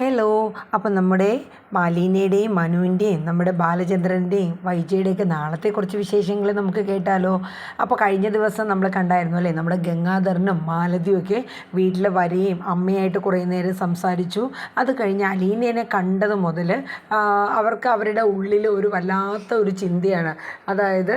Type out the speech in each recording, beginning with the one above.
Hello അപ്പം നമ്മുടെ മാലീനയുടെയും മനുവിന്റെയും നമ്മുടെ ബാലചന്ദ്രന്റെയും വൈജയുടെയൊക്കെ നാളത്തെ കുറച്ച് വിശേഷങ്ങൾ നമുക്ക് കേട്ടാലോ? അപ്പോൾ കഴിഞ്ഞ ദിവസം നമ്മൾ കണ്ടായിരുന്നു അല്ലേ? നമ്മുടെ ഗംഗാധരനും മാലതിയും ഒക്കെ വീട്ടിൽ വരെയും അമ്മയായിട്ട് കുറേ നേരം സംസാരിച്ചു. അത് കഴിഞ്ഞ് അലീനേനെ കണ്ടത് മുതൽ അവർക്ക് അവരുടെ ഉള്ളിൽ ഒരു വല്ലാത്ത ഒരു ചിന്തയാണ്. അതായത്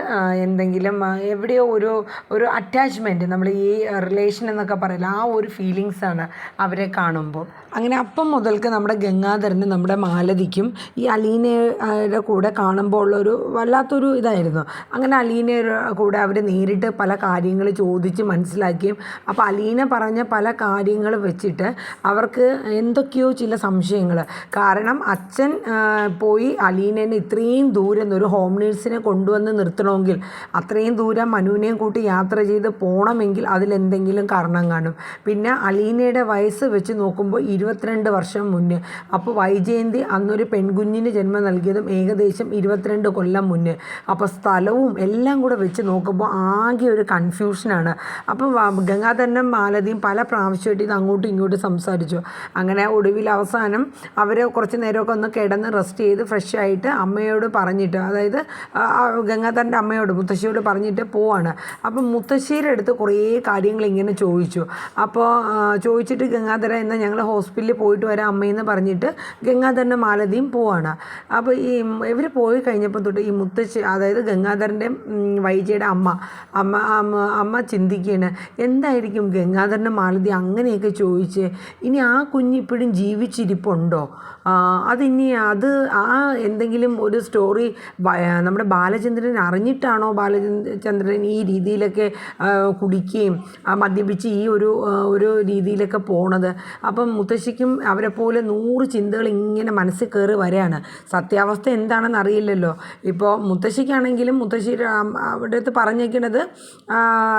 എന്തെങ്കിലും എവിടെയോ ഒരു ഒരു അറ്റാച്ച്മെന്റ് നമ്മൾ ഈ റിലേഷൻ എന്നൊക്കെ പറയില്ല ആ ഒരു ഫീലിങ്സാണ് അവരെ കാണുമ്പോൾ. അങ്ങനെ അപ്പം മുതൽക്ക് നമ്മുടെ ഗംഗാധരനും നമ്മുടെ മാലതിക്കും ഈ അലീനയുടെ കൂടെ കാണുമ്പോൾ ഉള്ളൊരു വല്ലാത്തൊരു ഇതായിരുന്നു. അങ്ങനെ അലീനയുടെ കൂടെ അവർ നേരിട്ട് പല കാര്യങ്ങൾ ചോദിച്ച് മനസ്സിലാക്കിയും അപ്പോൾ അലീന പറഞ്ഞ പല കാര്യങ്ങൾ വെച്ചിട്ട് അവർക്ക് എന്തൊക്കെയോ ചില സംശയങ്ങൾ കാരണം അച്ഛൻ പോയി അലീനേനെ ഇത്രയും ദൂരം ഒരു ഹോം നേഴ്സിനെ കൊണ്ടുവന്ന് നിർത്തണമെങ്കിൽ അത്രയും ദൂരം മനുവിനെയും കൂട്ടി യാത്ര ചെയ്ത് പോകണമെങ്കിൽ അതിലെന്തെങ്കിലും കാരണം കാണും. പിന്നെ അലീനയുടെ വയസ്സ് വെച്ച് നോക്കുമ്പോൾ ഇരുപത്തിരണ്ട് വർഷം മുന്നേ. അപ്പോൾ വൈജയന്തി അന്നൊരു പെൺകുഞ്ഞിന് ജന്മം നൽകിയതും ഏകദേശം ഇരുപത്തിരണ്ട് കൊല്ലം മുന്നേ. അപ്പോൾ സ്ഥലവും എല്ലാം കൂടെ വെച്ച് നോക്കുമ്പോൾ ആകെ ഒരു കൺഫ്യൂഷനാണ്. അപ്പോൾ ഗംഗാധരനും മാലതിയും പല പ്രാവശ്യമായിട്ട് ഇത് അങ്ങോട്ടും ഇങ്ങോട്ടും സംസാരിച്ചു. അങ്ങനെ ഒടുവിൽ അവസാനം അവർ കുറച്ച് നേരമൊക്കെ ഒന്ന് കിടന്ന് റെസ്റ്റ് ചെയ്ത് ഫ്രഷ് ആയിട്ട് അമ്മയോട് പറഞ്ഞിട്ട് അതായത് ഗംഗാധരന്റെ അമ്മയോട് മുത്തശ്ശിയോട് പറഞ്ഞിട്ട് പോവാണ്. അപ്പം മുത്തശ്ശിയുടെ അടുത്ത് കുറേ കാര്യങ്ങൾ ഇങ്ങനെ ചോദിച്ചു. അപ്പോൾ ചോദിച്ചിട്ട് ഗംഗാധര എന്നാൽ ഞങ്ങൾ ഹോസ്പിറ്റലിൽ പോയിട്ട് വരാം അമ്മയെന്ന് പറഞ്ഞിട്ട് ഗംഗാധരന്റെ മാലതിയും പോവാണ്. അപ്പോൾ ഈ ഇവർ പോയി കഴിഞ്ഞപ്പോൾ തൊട്ട് ഈ മുത്തശ്ശി അതായത് ഗംഗാധരന്റെ വൈജയുടെ അമ്മ അമ്മ അമ്മ ചിന്തിക്കുകയാണ് എന്തായിരിക്കും ഗംഗാധരന്റെ മാലതി അങ്ങനെയൊക്കെ ചോദിച്ച് ഇനി ആ കുഞ്ഞ് ഇപ്പോഴും ജീവിച്ചിരിപ്പുണ്ടോ? അതിനി അത് ആ എന്തെങ്കിലും ഒരു സ്റ്റോറി നമ്മുടെ ബാലചന്ദ്രൻ അറിഞ്ഞിട്ടാണോ ബാലചന്ദ്രൻ ഈ രീതിയിലൊക്കെ കുടിക്കുകയും മദ്യപിച്ച് ഈ ഒരു ഒരു രീതിയിലൊക്കെ പോണത്? അപ്പം മുത്തശ്ശിക്കും അവരെ നൂറ് ചിന്തകൾ ഇങ്ങനെ മനസ്സിൽ കയറി വരികയാണ്. സത്യാവസ്ഥ എന്താണെന്ന് അറിയില്ലല്ലോ. ഇപ്പോൾ മുത്തശ്ശിക്കാണെങ്കിലും മുത്തശ്ശി അവിടെ അടുത്ത് പറഞ്ഞേക്കണത്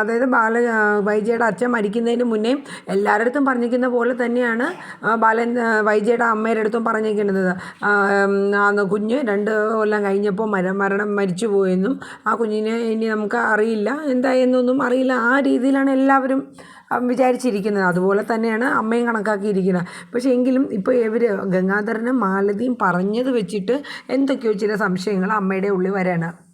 അതായത് ബാല വൈജയുടെ അച്ഛൻ മരിക്കുന്നതിന് മുന്നേ എല്ലാവരുടെ അടുത്തും പറഞ്ഞിരിക്കുന്ന പോലെ തന്നെയാണ് ബാലൻ വൈജയുടെ അമ്മയുടെ അടുത്തും പറഞ്ഞിരിക്കുന്നത്. അന്ന് കുഞ്ഞ് രണ്ട് കൊല്ലം കഴിഞ്ഞപ്പോൾ മര മരണം മരിച്ചു പോയെന്നും ആ കുഞ്ഞിനെ ഇനി നമുക്ക് അറിയില്ല. എന്തായെന്നൊന്നും അറിയില്ല. ആ രീതിയിലാണ് എല്ലാവരും വിചാരിച്ചിരിക്കുന്നത്. അതുപോലെ തന്നെയാണ് അമ്മയും കണക്കാക്കിയിരിക്കുന്നത്. പക്ഷേ എങ്കിലും ഇപ്പോൾ ഇവർ ഗംഗാധരനും മാലതിയും പറഞ്ഞത് വെച്ചിട്ട് എന്തൊക്കെയോ ചില സംശയങ്ങൾ അമ്മയുടെ ഉള്ളിൽ വരാണ്.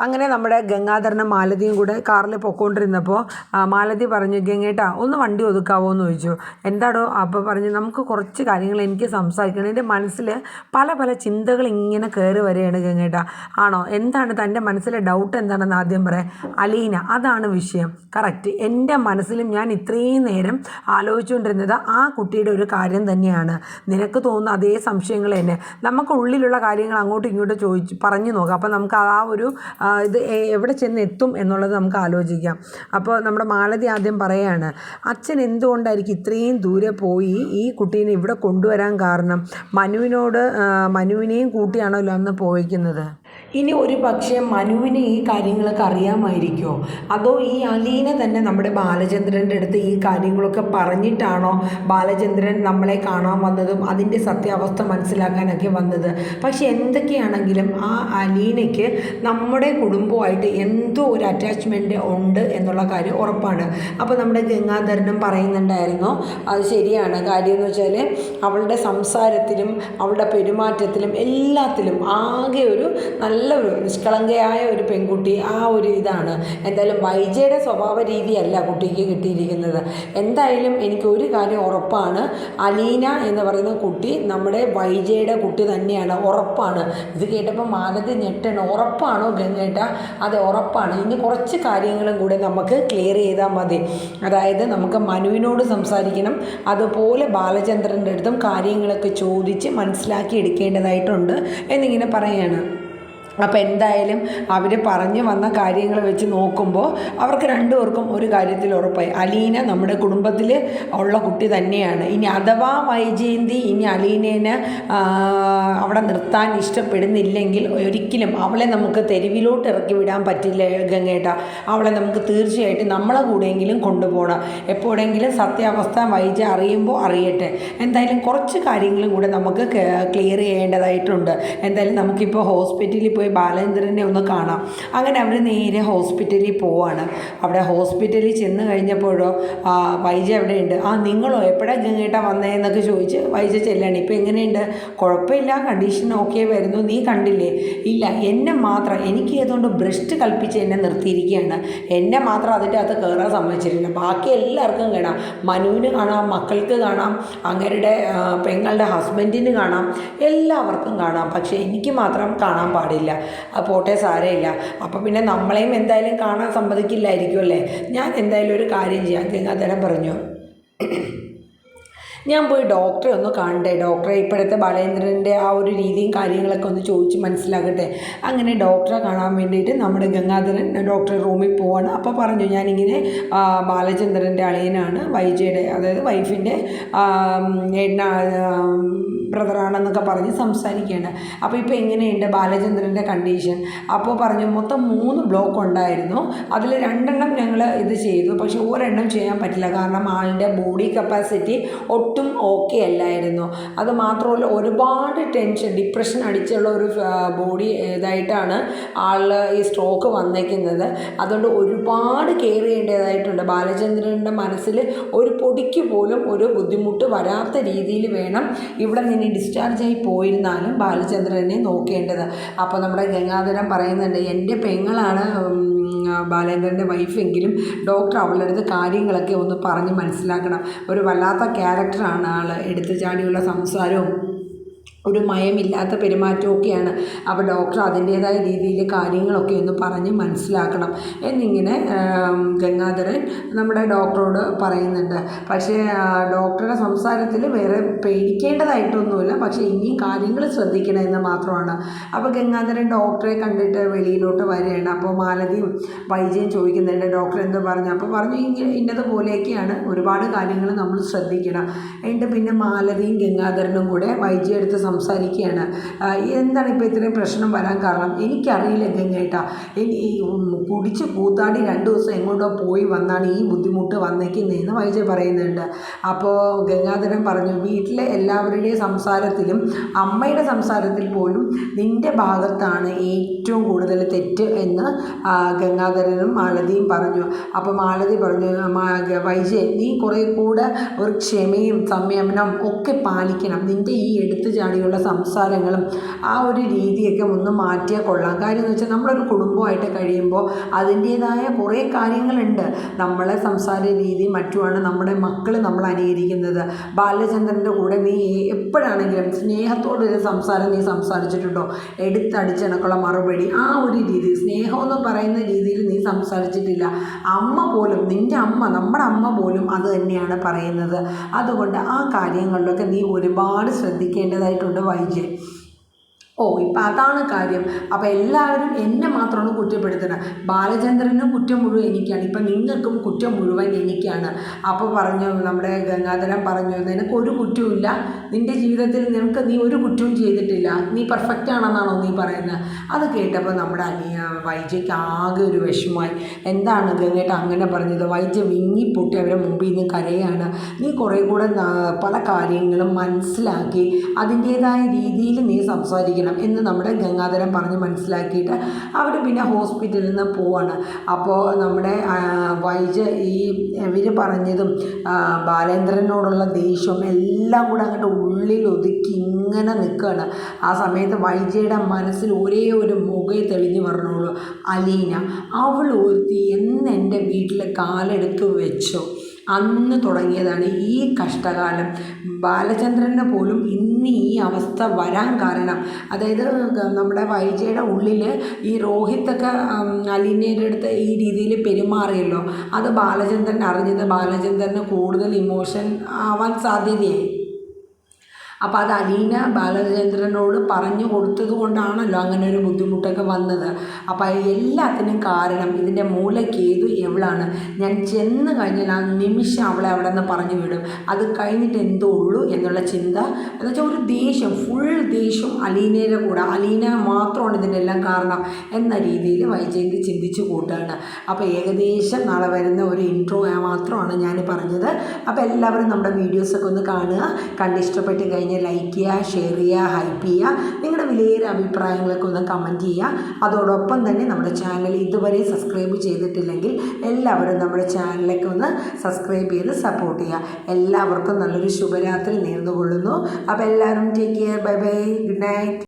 അങ്ങനെ നമ്മുടെ ഗംഗാധരനും മാലതിയും കൂടെ കാറിൽ പൊക്കോണ്ടിരുന്നപ്പോൾ മാലതി പറഞ്ഞു ഗംഗേട്ടാ ഒന്ന് വണ്ടി ഒതുക്കാവോ എന്ന് ചോദിച്ചു. എന്താടോ അപ്പോൾ പറഞ്ഞു നമുക്ക് കുറച്ച് കാര്യങ്ങൾ എനിക്ക് സംസാരിക്കണം. എന്റെ മനസ്സിൽ പല പല ചിന്തകൾ ഇങ്ങനെ കയറി വരികയാണ് ഗംഗേട്ടാ. ആണോ? എന്താണ് തന്റെ മനസ്സിലെ ഡൗട്ട് എന്താണെന്ന് ആദ്യം പറയാം അലീന അതാണ് വിഷയം. കറക്റ്റ് എന്റെ മനസ്സിലും ഞാൻ ഇത്രയും നേരം ആലോചിച്ചുകൊണ്ടിരുന്നത് ആ കുട്ടിയുടെ ഒരു കാര്യം തന്നെയാണ്. നിനക്ക് തോന്നുന്ന അതേ സംശയങ്ങൾ തന്നെ. നമുക്ക് ഉള്ളിലുള്ള കാര്യങ്ങൾ അങ്ങോട്ടും ഇങ്ങോട്ടും ചോദിച്ച് പറഞ്ഞു നോക്കാം. അപ്പോൾ നമുക്ക് ആ ഒരു ഇത് എവിടെ ചെന്ന് എത്തും എന്നുള്ളത് നമുക്ക് ആലോചിക്കാം. അപ്പോൾ നമ്മുടെ മാലതി ആദ്യം പറയാണ് അച്ഛൻ എന്തുകൊണ്ടായിരിക്കും ഇത്രയും ദൂരെ പോയി ഈ കുട്ടീനെ ഇവിടെ കൊണ്ടുവരാൻ കാരണം? മനുവിനോട് മനുവിനെയും കൂട്ടിയാണല്ലോ അന്ന് പോയിക്കുന്നത്. ഇനി ഒരു പക്ഷേ മനുവിന് ഈ കാര്യങ്ങളൊക്കെ അറിയാമായിരിക്കുമോ അതോ ഈ അലീന തന്നെ നമ്മുടെ ബാലചന്ദ്രന്റെ അടുത്ത് ഈ കാര്യങ്ങളൊക്കെ പറഞ്ഞിട്ടാണോ ബാലചന്ദ്രൻ നമ്മളെ കാണാൻ വന്നതും അതിന്റെ സത്യാവസ്ഥ മനസ്സിലാക്കാനൊക്കെ വന്നത്? പക്ഷേ എന്തൊക്കെയാണെങ്കിലും ആ അലീനയ്ക്ക് നമ്മുടെ കുടുംബമായിട്ട് എന്തോ ഒരു അറ്റാച്ച്മെന്റ് ഉണ്ട് എന്നുള്ള കാര്യം ഉറപ്പാണ്. അപ്പോൾ നമ്മുടെ ഗംഗാധരനും പറയുന്നുണ്ടായിരുന്നു അത് ശരിയാണ്. കാര്യം എന്ന് വെച്ചാൽ അവളുടെ സംസാരത്തിലും അവളുടെ പെരുമാറ്റത്തിലും എല്ലാത്തിലും ആകെ ഒരു നല്ലൊരു നിഷ്കളങ്കയായ ഒരു പെൺകുട്ടി ആ ഒരു ഇതാണ്. എന്തായാലും വൈജയുടെ സ്വഭാവ രീതിയല്ല കുട്ടിക്ക് കിട്ടിയിരിക്കുന്നത്. എന്തായാലും എനിക്ക് ഒരു കാര്യം ഉറപ്പാണ്. അലീന എന്ന് പറയുന്ന കുട്ടി നമ്മുടെ വൈജയുടെ കുട്ടി തന്നെയാണ്. ഉറപ്പാണ്. ഇത് കേട്ടപ്പോൾ മാലതി ഞെട്ടണം. ഉറപ്പാണോ ഗംഗേട്ട? അതെ ഉറപ്പാണ്. ഇനി കുറച്ച് കാര്യങ്ങളും കൂടെ നമുക്ക് ക്ലിയർ ചെയ്താൽ മതി. അതായത് നമുക്ക് മനുവിനോട് സംസാരിക്കണം. അതുപോലെ ബാലചന്ദ്രന്റെ അടുത്തും കാര്യങ്ങളൊക്കെ ചോദിച്ച് മനസ്സിലാക്കി എടുക്കേണ്ടതായിട്ടുണ്ട് എന്നിങ്ങനെ പറയാണ്. അപ്പോൾ എന്തായാലും അവർ പറഞ്ഞു വന്ന കാര്യങ്ങൾ വെച്ച് നോക്കുമ്പോൾ അവർക്ക് രണ്ടുപേർക്കും ഒരു കാര്യത്തിൽ ഉറപ്പായി. അലീന നമ്മുടെ കുടുംബത്തിൽ ഉള്ള കുട്ടി തന്നെയാണ്. ഇനി അഥവാ വൈജയന്തി ഇനി അലീനേനെ അവിടെ നിർത്താൻ ഇഷ്ടപ്പെടുന്നില്ലെങ്കിൽ ഒരിക്കലും അവളെ നമുക്ക് തെരുവിലോട്ട് ഇറക്കി വിടാൻ പറ്റില്ല ഗംഗേട്ട. അവളെ നമുക്ക് തീർച്ചയായിട്ടും നമ്മളെ കൂടെയെങ്കിലും കൊണ്ടുപോകണം. എപ്പോഴെങ്കിലും സത്യാവസ്ഥ വൈജ അറിയുമ്പോൾ അറിയട്ടെ. എന്തായാലും കുറച്ച് കാര്യങ്ങളും കൂടെ നമുക്ക് ക്ലിയർ ചെയ്യേണ്ടതായിട്ടുണ്ട്. എന്തായാലും നമുക്കിപ്പോൾ ഹോസ്പിറ്റലിൽ പോയി പോയി ബാലേന്ദ്രനെ ഒന്ന് കാണാം. അങ്ങനെ അവർ നേരെ ഹോസ്പിറ്റലിൽ പോവാണ്. അവിടെ ഹോസ്പിറ്റലിൽ ചെന്ന് കഴിഞ്ഞപ്പോഴോ ആ, വൈജ എവിടെയുണ്ട്? ആ നിങ്ങളോ എപ്പോഴാണ് ഗംഗേട്ട വന്നതെന്നൊക്കെ ചോദിച്ച് വൈജ ചെല്ലാണ്. ഇപ്പം എങ്ങനെയുണ്ട്? കുഴപ്പമില്ല കണ്ടീഷൻ ഓക്കെ വരുന്നു. നീ കണ്ടില്ലേ? ഇല്ല എന്നെ മാത്രം എനിക്ക് ഏതുകൊണ്ട് ബ്രസ്റ്റ് കൽപ്പിച്ച് എന്നെ നിർത്തിയിരിക്കുകയാണ്. എന്നെ മാത്രം അതിന്റെ അകത്ത് കയറാൻ സമ്മതിച്ചിട്ടില്ല. ബാക്കി എല്ലാവർക്കും കാണാം. മനുവിന് കാണാം മക്കൾക്ക് കാണാം അങ്ങരുടെ പെങ്ങളുടെ ഹസ്ബൻഡിന് കാണാം. എല്ലാവർക്കും കാണാം. പക്ഷേ എനിക്ക് മാത്രം കാണാൻ പാടില്ല. ആ പോട്ടെ സാരമില്ല. അപ്പോൾ പിന്നെ നമ്മളെയും എന്തായാലും കാണാൻ സമ്മതിക്കില്ലായിരിക്കും അല്ലേ? ഞാൻ എന്തായാലും ഒരു കാര്യം ചെയ്യാം. ഗംഗാധരൻ പറഞ്ഞു. ഞാൻ പോയി ഡോക്ടറെ ഒന്ന് കാണട്ടെ. ഡോക്ടറെ ഇപ്പോഴത്തെ ബാലേന്ദ്രന്റെ ആ ഒരു രീതിയും കാര്യങ്ങളൊക്കെ ഒന്ന് ചോദിച്ച് മനസ്സിലാക്കട്ടെ അങ്ങനെ ഡോക്ടറെ കാണാൻ വേണ്ടിയിട്ട് നമ്മുടെ ഗംഗാധരൻ ഡോക്ടറെ റൂമിൽ പോവാണ്. അപ്പോൾ പറഞ്ഞു ഞാനിങ്ങനെ ബാലചന്ദ്രന്റെ അളിയനാണ്. വൈജയുടെ അതായത് വൈഫിന്റെ ബ്രദറാണെന്നൊക്കെ പറഞ്ഞ് സംസാരിക്കുകയാണ്. അപ്പോൾ ഇപ്പോൾ എങ്ങനെയുണ്ട് ബാലചന്ദ്രന്റെ കണ്ടീഷൻ? അപ്പോൾ പറഞ്ഞു മൊത്തം മൂന്ന് ബ്ലോക്ക് ഉണ്ടായിരുന്നു. അതിൽ രണ്ടെണ്ണം ഞങ്ങൾ ഇത് ചെയ്തു. പക്ഷേ ഒരെണ്ണം ചെയ്യാൻ പറ്റില്ല. കാരണം ആളിന്റെ ബോഡി കപ്പാസിറ്റി ഒട്ടും ഓക്കെ അല്ലായിരുന്നു. അത് മാത്രമല്ല ഒരുപാട് ടെൻഷൻ ഡിപ്രഷൻ അടിച്ചുള്ള ഒരു ബോഡി ഇതായിട്ടാണ് ആൾ ഈ സ്ട്രോക്ക് വന്നേക്കുന്നത്. അതുകൊണ്ട് ഒരുപാട് കെയർ ചെയ്യേണ്ടതായിട്ടുണ്ട്. ബാലചന്ദ്രന്റെ മനസ്സിൽ ഒരു പൊടിക്ക് പോലും ഒരു ബുദ്ധിമുട്ട് വരാത്ത രീതിയിൽ വേണം ഇവിടെ നിന്ന് ഡിസ്ചാർജ് ആയി പോയിരുന്നാലും ബാലചന്ദ്രനെ നോക്കേണ്ടത്. അപ്പോൾ നമ്മുടെ ഗംഗാധരൻ പറയുന്നുണ്ട് എന്റെ പെങ്ങളാണ് ബാലേന്ദ്രന്റെ വൈഫെങ്കിലും ഡോക്ടർ അവളുടെ അടുത്ത് കാര്യങ്ങളൊക്കെ ഒന്ന് പറഞ്ഞ് മനസ്സിലാക്കണം. ഒരു വല്ലാത്ത ക്യാരക്ടറാണ് ആൾ എടുത്തു ചാടിയുള്ള സംസാരവും ഒരു മയമില്ലാത്ത പെരുമാറ്റമൊക്കെയാണ്. അപ്പോൾ ഡോക്ടർ അതിന്റേതായ രീതിയിൽ കാര്യങ്ങളൊക്കെ ഒന്ന് പറഞ്ഞ് മനസ്സിലാക്കണം. എന്നിങ്ങനെ ഗംഗാധരൻ നമ്മുടെ ഡോക്ടറോട് പറയുന്നുണ്ട്. പക്ഷേ ഡോക്ടറുടെ സംസാരത്തിൽ വേറെ പേടിക്കേണ്ടതായിട്ടൊന്നുമില്ല. പക്ഷേ ഇനിയും കാര്യങ്ങൾ ശ്രദ്ധിക്കണമെന്ന് മാത്രമാണ്. അപ്പോൾ ഗംഗാധരൻ ഡോക്ടറെ കണ്ടിട്ട് വെളിയിലോട്ട് വരികയാണ്. അപ്പോൾ മാലതിയും വൈജയും ചോദിക്കുന്നുണ്ട് ഡോക്ടർ എന്ത് പറഞ്ഞു? അപ്പോൾ പറഞ്ഞു ഇങ്ങനെ ഇന്നതുപോലെയൊക്കെയാണ് ഒരുപാട് കാര്യങ്ങൾ നമ്മൾ ശ്രദ്ധിക്കണം. എന്നിട്ട് പിന്നെ മാലതിയും ഗംഗാധരനും കൂടെ വൈജയ അടുത്ത് സംസാരിക്കുകയാണ്. എന്താണ് ഇപ്പോൾ ഇത്രയും പ്രശ്നം വരാൻ കാരണം? എനിക്കറിയില്ല ഗംഗേട്ടാ. കുടിച്ച് കൂത്താടി രണ്ട് ദിവസം എങ്ങോട്ടോ പോയി വന്നാണ് ഈ ബുദ്ധിമുട്ട് വന്നേക്കുന്നതെന്ന് വൈജ പറയുന്നുണ്ട്. അപ്പോൾ ഗംഗാധരൻ പറഞ്ഞു വീട്ടിലെ എല്ലാവരുടെയും സംസാരത്തിലും അമ്മയുടെ സംസാരത്തിൽ പോലും നിന്റെ ഭാഗത്താണ് ഏറ്റവും കൂടുതൽ തെറ്റ് എന്ന് ഗംഗാധരനും മാലതിയും പറഞ്ഞു. അപ്പോൾ മാലതി പറഞ്ഞു "മാ- ഗ- വൈജയ് നീ കുറേ കൂടെ ഒരു ക്ഷമയും സംയമനവും ഒക്കെ പാലിക്കണം. നിന്റെ ഈ എടുത്തു ചാടിയുള്ള സംസാരങ്ങളും ആ ഒരു രീതിയൊക്കെ ഒന്ന് മാറ്റിയാൽ കൊള്ളാം. കാര്യം എന്ന് വെച്ചാൽ നമ്മളൊരു കുടുംബമായിട്ട് കഴിയുമ്പോൾ അതിന്റേതായ കുറേ കാര്യങ്ങളുണ്ട്. നമ്മളെ സംസാര രീതി മറ്റുമാണ് നമ്മുടെ മക്കൾ നമ്മൾ അനുകരിക്കുന്നത്. ബാലചന്ദ്രന്റെ കൂടെ നീ എപ്പോഴാണെങ്കിലും സ്നേഹത്തോടൊരു സംസാരം നീ സംസാരിച്ചിട്ടുണ്ടോ? എടുത്തടിച്ചണക്കുള്ള മറുപടി ആ ഒരു രീതി സ്നേഹം എന്ന് പറയുന്ന രീതിയിൽ നീ സംസാരിച്ചിട്ടില്ല. അമ്മ പോലും നിന്റെ അമ്മ നമ്മുടെ അമ്മ പോലും അത് തന്നെയാണ് പറയുന്നത്. അതുകൊണ്ട് ആ കാര്യങ്ങളിലൊക്കെ നീ ഒരുപാട് ശ്രദ്ധിക്കേണ്ടതായിട്ടുണ്ട് വൈജയ്. ഓ ഇപ്പം അതാണ് കാര്യം. അപ്പം എല്ലാവരും എന്നെ മാത്രമാണ് കുറ്റപ്പെടുത്തുന്നത് ബാലചന്ദ്രനും കുറ്റം മുഴുവൻ എനിക്കാണ്. ഇപ്പം നിങ്ങൾക്കും കുറ്റം മുഴുവൻ എനിക്കാണ്. അപ്പോൾ പറഞ്ഞു നമ്മുടെ ഗംഗാധരൻ പറഞ്ഞു നിനക്ക് ഒരു കുറ്റവുമില്ല. നിന്റെ ജീവിതത്തിൽ നിനക്ക് നീ ഒരു കുറ്റവും ചെയ്തിട്ടില്ല. നീ പെർഫെക്റ്റ് ആണെന്നാണോ നീ പറയുന്നത് അത് കേട്ടപ്പോൾ നമ്മുടെ അനിയ വൈജയ്ക്ക് ആകെ ഒരു വിഷമമായി. എന്താണ് ഗംഗേട്ട അങ്ങനെ പറഞ്ഞത്? വൈജ വിങ്ങിപ്പൊട്ടി അവരെ മുമ്പിൽ നിന്ന് കരയാണ്. നീ കുറേ കൂടെ പല കാര്യങ്ങളും മനസ്സിലാക്കി അതിന്റേതായ രീതിയിൽ നീ സംസാരിക്കണം. എന്ന് നമ്മുടെ ഗംഗാധരൻ പറഞ്ഞ് മനസ്സിലാക്കിയിട്ട് അവർ പിന്നെ ഹോസ്പിറ്റലിൽ നിന്ന് പോവാണ്. അപ്പോൾ നമ്മുടെ വൈജ് ഈ ഇവർ പറഞ്ഞതും ബാലേന്ദ്രനോടുള്ള ദേഷ്യവും എല്ലാം കൂടെ അങ്ങോട്ട് ഉള്ളിൽ ഒതുക്കി ഇങ്ങനെ നിൽക്കുകയാണ്. ആ സമയത്ത് വൈജയുടെ മനസ്സിൽ ഒരേ ഒരു മുഖയെ തെളിഞ്ഞു പറഞ്ഞോളൂ അലീന അവൾ ഒരുത്തി എന്ന് എന്റെ വീട്ടിൽ കാലെടുത്ത് വെച്ചോ. അന്ന് തുടങ്ങിയതാണ് ഈ കഷ്ടകാലം. ബാലചന്ദ്രന് പോലും ഇന്ന് ഈ അവസ്ഥ വരാൻ കാരണം. അതായത് നമ്മുടെ വൈജയുടെ ഉള്ളിൽ ഈ രോഹിത്തൊക്കെ അലീനയുടെ അടുത്ത് ഈ രീതിയിൽ പെരുമാറിയല്ലോ. അത് ബാലചന്ദ്രൻ അറിഞ്ഞത്. ബാലചന്ദ്രന് കൂടുതൽ ഇമോഷൻ ആവാൻ സാധ്യതയായി. അപ്പോൾ അത് അലീന ബാലചന്ദ്രനോട് പറഞ്ഞു കൊടുത്തത് കൊണ്ടാണല്ലോ അങ്ങനെ ഒരു ബുദ്ധിമുട്ടൊക്കെ വന്നത്. അപ്പോൾ എല്ലാത്തിനും കാരണം ഇതിന്റെ മൂലക്കേതു എവളാണ്? ഞാൻ ചെന്ന് കഴിഞ്ഞാൽ ആ നിമിഷം അവളെ അവിടെ നിന്ന് പറഞ്ഞു വിടും. അത് കഴിഞ്ഞിട്ട് എന്തോ ഉള്ളൂ എന്നുള്ള ചിന്ത. എന്ന് വെച്ചാൽ ഒരു ദേഷ്യം ഫുൾ ദേഷ്യം അലീനയുടെ കൂടെ. അലീന മാത്രമാണ് ഇതിന്റെ എല്ലാം കാരണം എന്ന രീതിയിൽ വൈജയന്തി ചിന്തിച്ചു കൂട്ടുകയാണ് അപ്പോൾ ഏകദേശം നാളെ വരുന്ന ഒരു ഇൻട്രോ മാത്രമാണ് ഞാൻ പറഞ്ഞത്. അപ്പോൾ എല്ലാവരും നമ്മുടെ വീഡിയോസൊക്കെ ഒന്ന് കാണുക. കണ്ടിഷ്ടപ്പെട്ട് കഴിഞ്ഞാൽ കഴിഞ്ഞാൽ ലൈക്ക് ചെയ്യുക ഷെയർ ചെയ്യുക ഹൈപ്പ് ചെയ്യുക. നിങ്ങളുടെ വിലയേറെ അഭിപ്രായങ്ങളൊക്കെ ഒന്ന് കമന്റ് ചെയ്യുക. അതോടൊപ്പം തന്നെ നമ്മുടെ ചാനൽ ഇതുവരെ സബ്സ്ക്രൈബ് ചെയ്തിട്ടില്ലെങ്കിൽ എല്ലാവരും നമ്മുടെ ചാനലൊക്കെ ഒന്ന് സബ്സ്ക്രൈബ് ചെയ്ത് സപ്പോർട്ട് ചെയ്യുക. എല്ലാവർക്കും നല്ലൊരു ശുഭരാത്രി നേർന്നുകൊള്ളുന്നു. അപ്പോൾ എല്ലാവരും take care bye bye good night